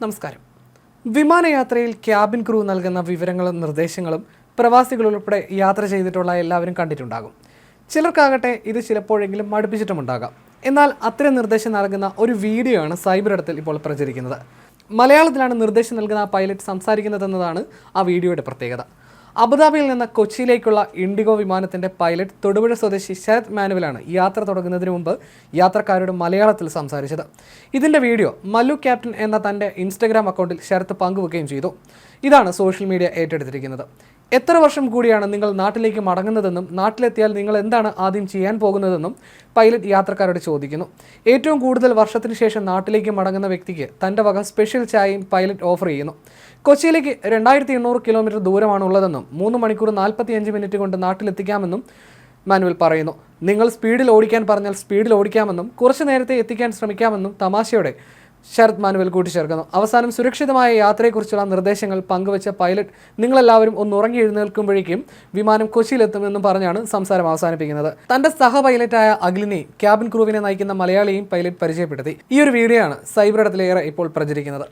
നമസ്കാരം. വിമാനയാത്രയിൽ cabin crew നൽകുന്ന വിവരങ്ങളും നിർദ്ദേശങ്ങളും പ്രവാസികൾ ഉൾപ്പെടെ യാത്ര ചെയ്തിട്ടുള്ള എല്ലാവരും കണ്ടിട്ടുണ്ടാകും. ചിലർക്കാകട്ടെ ഇത് ചിലപ്പോഴെങ്കിലും മടുപ്പിച്ചിട്ടുമുണ്ടാകാം. എന്നാൽ അത്തരം നിർദ്ദേശം നൽകുന്ന ഒരു വീഡിയോ ആണ് സൈബർ ഇടത്തിൽ ഇപ്പോൾ പ്രചരിക്കുന്നത്. മലയാളത്തിലാണ് നിർദ്ദേശം നൽകുന്ന ആ പൈലറ്റ് സംസാരിക്കുന്നതെന്നതാണ് ആ വീഡിയോയുടെ പ്രത്യേകത. അബുദാബിയിൽ നിന്ന് കൊച്ചിയിലേക്കുള്ള ഇൻഡിഗോ വിമാനത്തിന്റെ പൈലറ്റ് തൊടുപുഴ സ്വദേശി ശരത് മാനുവലാണ് യാത്ര തുടങ്ങുന്നതിന് മുമ്പ് യാത്രക്കാരോട് മലയാളത്തിൽ സംസാരിച്ചത്. ഇതിന്റെ വീഡിയോ മല്ലു ക്യാപ്റ്റൻ എന്ന തന്റെ ഇൻസ്റ്റഗ്രാം അക്കൗണ്ടിൽ ശരത് പങ്കുവെക്കുകയും ചെയ്തു. ഇതാണ് സോഷ്യൽ മീഡിയ ഏറ്റെടുത്തിരിക്കുന്നത്. എത്ര വർഷം കൂടിയാണ് നിങ്ങൾ നാട്ടിലേക്ക് മടങ്ങുന്നതെന്നും നാട്ടിലെത്തിയാൽ നിങ്ങൾ എന്താണ് ആദ്യം ചെയ്യാൻ പോകുന്നതെന്നും പൈലറ്റ് യാത്രക്കാരോട് ചോദിക്കുന്നു. ഏറ്റവും കൂടുതൽ വർഷത്തിന് ശേഷം നാട്ടിലേക്ക് മടങ്ങുന്ന വ്യക്തിക്ക് തന്റെ വക സ്പെഷ്യൽ ചായയും പൈലറ്റ് ഓഫർ ചെയ്യുന്നു. കൊച്ചിയിലേക്ക് രണ്ടായിരത്തി എണ്ണൂറ് കിലോമീറ്റർ ദൂരമാണ് ഉള്ളതെന്നും മൂന്ന് മണിക്കൂർ നാൽപ്പത്തി അഞ്ച് മിനിറ്റ് കൊണ്ട് നാട്ടിലെത്തിക്കാമെന്നും മാനുവൽ പറയുന്നു. നിങ്ങൾ സ്പീഡിൽ ഓടിക്കാൻ പറഞ്ഞാൽ സ്പീഡിൽ ഓടിക്കാമെന്നും കുറച്ച് നേരത്തെ എത്തിക്കാൻ ശ്രമിക്കാമെന്നും തമാശയോടെ ശരത് മാനുവൽ കൂട്ടിച്ചേർക്കുന്നു. അവസാനം സുരക്ഷിതമായ യാത്രയെക്കുറിച്ചുള്ള നിർദ്ദേശങ്ങൾ പങ്കുവച്ച പൈലറ്റ് നിങ്ങളെല്ലാവരും ഒന്ന് ഉറങ്ങി എഴുന്നേൽക്കുമ്പോഴേക്കും വിമാനം കൊച്ചിയിലെത്തുമെന്നും പറഞ്ഞാണ് സംസാരം അവസാനിപ്പിക്കുന്നത്. തന്റെ സഹ പൈലറ്റായ അഗ്ലിനെ ക്യാബിൻ ക്രൂവിനെ നയിക്കുന്ന മലയാളിയും പൈലറ്റ് പരിചയപ്പെടുത്തി. ഈ ഒരു വീഡിയോ ആണ് സൈബർ ഇടത്തിലേറെ ഇപ്പോൾ പ്രചരിക്കുന്നത്.